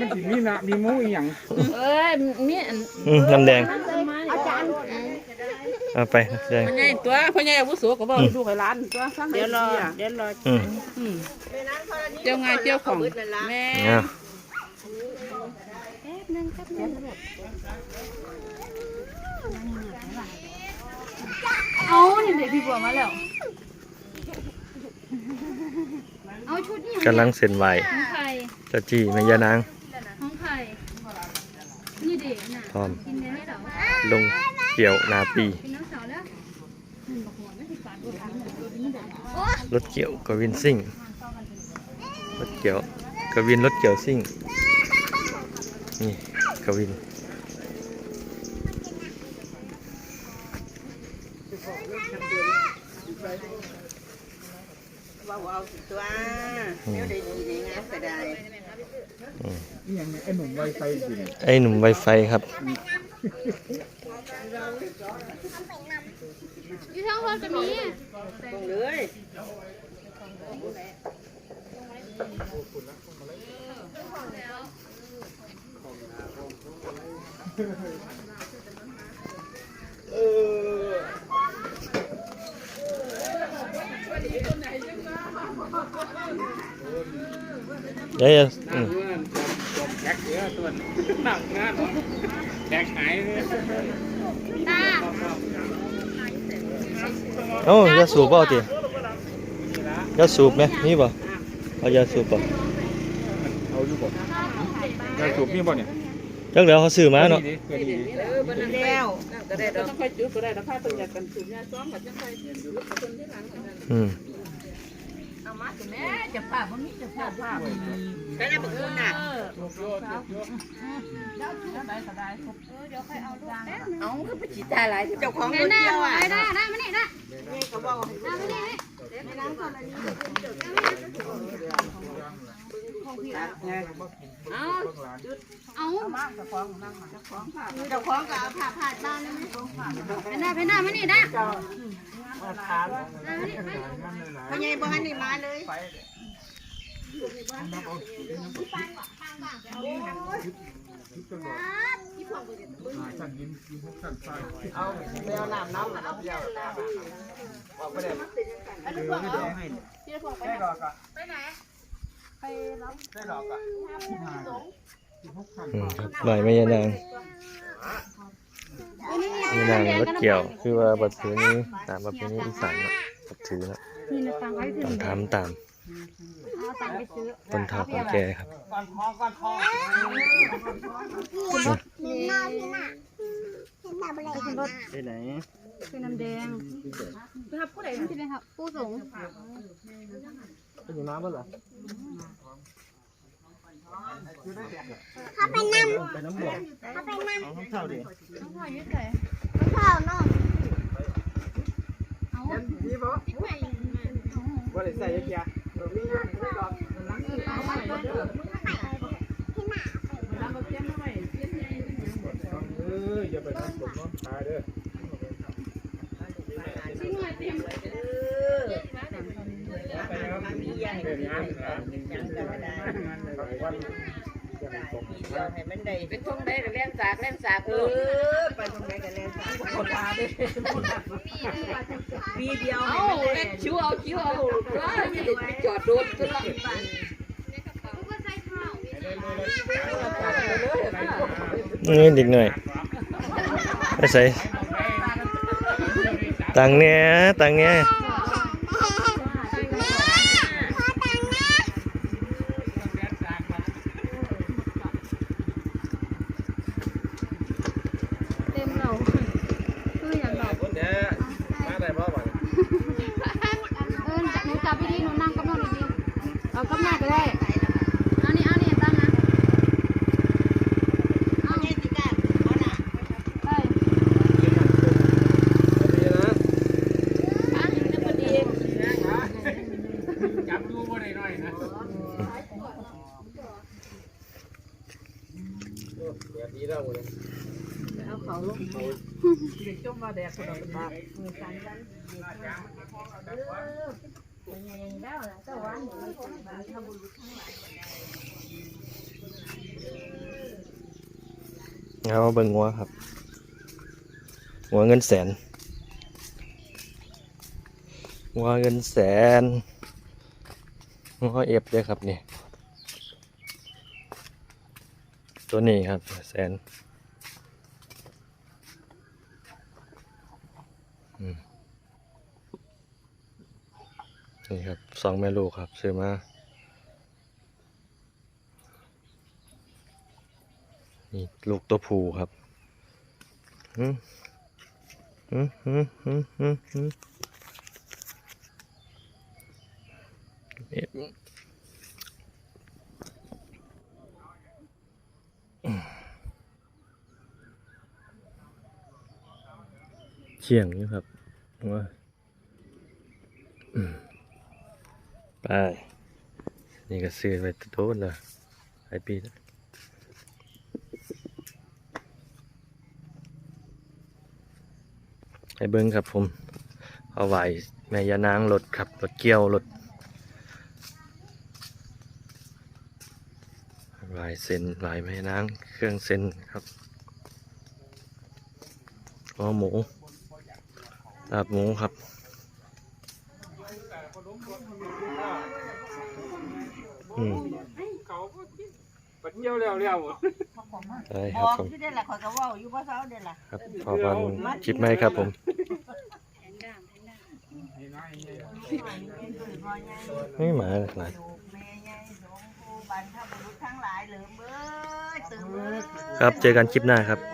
มันสิมีนะมีหมูอีหยังเอ้ยมีอันอืมน้ำแดงอาจารย์เอาไปน้ำแดง พ่อใหญ่ตัวพ่อใหญ่อาวุโสก็บอกลูกให้หลานตัวฟังเดี๋ยวรอดีๆะเดี๋ยวรออืมอืมเจ้าง่ายเจ้าของแม่เอาเอานี่เด็กพี่บัวมาแล้ว เอาชุดนี่กำลังเซ็นไหวของใครเจ้าจี้แม่ยานางของใครนี่เด็กน่ะพร้อมกินได้ไหมเหรอลงเกี่ยวนาปีกินน้ำสาวแล้วรถเกี่ยวกวินซิ่งรถเกี่ยวกวินรถเกี่ยวซิ่งนี่กวินว่าเอาตัวเดี๋ยวได้ดีในงานก็ได้ อีหยังไอ้หนุ่มไวไฟสิเนี่ยไอ้หนุ่มไวไฟครับอยู่ทั้งรถก็มีตรงเลยเดี๋ยวจะอืมเพื่อนจม แท็กเยอะตัวหนักงานแท็กหายเลยตาเอ้ายาสูบเปล่าติยาสูบไหมมีบ่เอายาสูบป่ะเอาอยู่บ่ยาสูบมีบ่เนี่ยจักแล้วเขาซื้อมาเนาะดีก็ดีเออบันนั้นแล้วก็ได้ต้องค่อยจุดก็ได้ต้องค่อยต้องอยากกันจุดยาซ้อมกับจังไคจุดกับคนที่หลังอืมเอามาสิแม่ จะภาบ่มีจะภาพภาพก็ได้บักคุณน่ะเอาคือไปจิตาหลายเจ้าของรถหน้าเที่ยวอะได้ได้มานี่ได้นี่ก็บอกมานี่ไงเอาเอาเจ้าของก็เอาผ้าผ้าบ้านนั่นไปหน้าไปหน้ามานี่ได้พ่อใหญ่บ่ให้นี่มาเลยสั่นยิ้มยิ้มพวกสั่นไฟ เอาไปเอาน้ำน้ำน้ำเดียวอืมครับหน่อยแม่ยานางแม่นางรถเกี่ยว คือว่าบัดถือนี้ตามประเพณีอีสานเนาะบัดถือนะนี่นะตังค์ให้องทำตาม เอาตังค์ไปซื้อต้นเท่าของแกครับเป็นรถไปไหนเป็นน้ำแดงครับผู้ใดที่เป็นครับผู้สงฆ์ไปอยู่น้ำบ้างเหรอเขาไปนั่งไปน้ำบ่อเขาไปน้ำเอาน้ำเท่าดิน้องพ่อยืดใส่น้องพ่อน้องเอานี่บ่บ่ได้ใส่ยามีอยู่ไม่ดอก เอออย่าไปทำผมน้องตายเด้อมีใหญ่เป็นงานนะยังก็ได้งานหลายวันอย่างผม เดียวให้มันได้เป็นทุ่งได้เล่นสากเล่นสากเอเอออไปตรงไหนกันเลยคนตาดิปีเดียวเอาเล่นชิวเอาชิวเอาว้าไม่ได้ไปจอดรถตัวละนี่เด็กหน่อยไปใส่ตังเนี้ยตังเนี้ย เต็มเราคืออย่างดอก คนเนี้ยมาได้บ่บ่ เออ หนูจับดีๆหนูนั่งกับน้องดีๆเอากับแม่ก็ได้เอานี่เอานี่ตั้งนะเอาไงสิกาเอาน่ะเอ้ยดีนะอะจะพอดีจับดูบ่ได้หน่อยนะเดี๋ยวดีแล้วเลยเอาเขาลงเด็กจมมาแดกคนละบาทมือสั่นกัน เเงาเบิ่งงัวครับงัวเงินแสนงัวเงินแสนงัวเอฟเลยครับนี่ ตัวนี้ครับแสน อืม นี่ครับสองแม่ลูกครับซื้อมานี่ลูกตัวผู้ครับอืมอืมอืมอืมอืมอืมเอ๊ะเชียงอยู่ครับว่าอืม ไป นี่ก็ซื้อไปโต๊ะเลยหลายปีแล้วให้เบิ้งครับผม เอาไหวแม่ยานางรถครับรถเกี่ยวรถไหวเส้นไหวแม่ยนางเครื่องเส้นครับหัวหมูลาบหมูครับ อืมเขาก็กินปัดเจียวแล้วแล้วได้คบรับอกผมที่ได้แหละขอยก็เว่าอยู่บ่เช้าเด้ล่ะครับพอฟังคลิปไหมครับผมไม่หมาหลายแม่ใหญ่หลวงปู่บรรพบุรุษทั้งหลายเหลิมเอ้ยตื่นเอ้ยครับเจอกันคลิปหน้าครับเ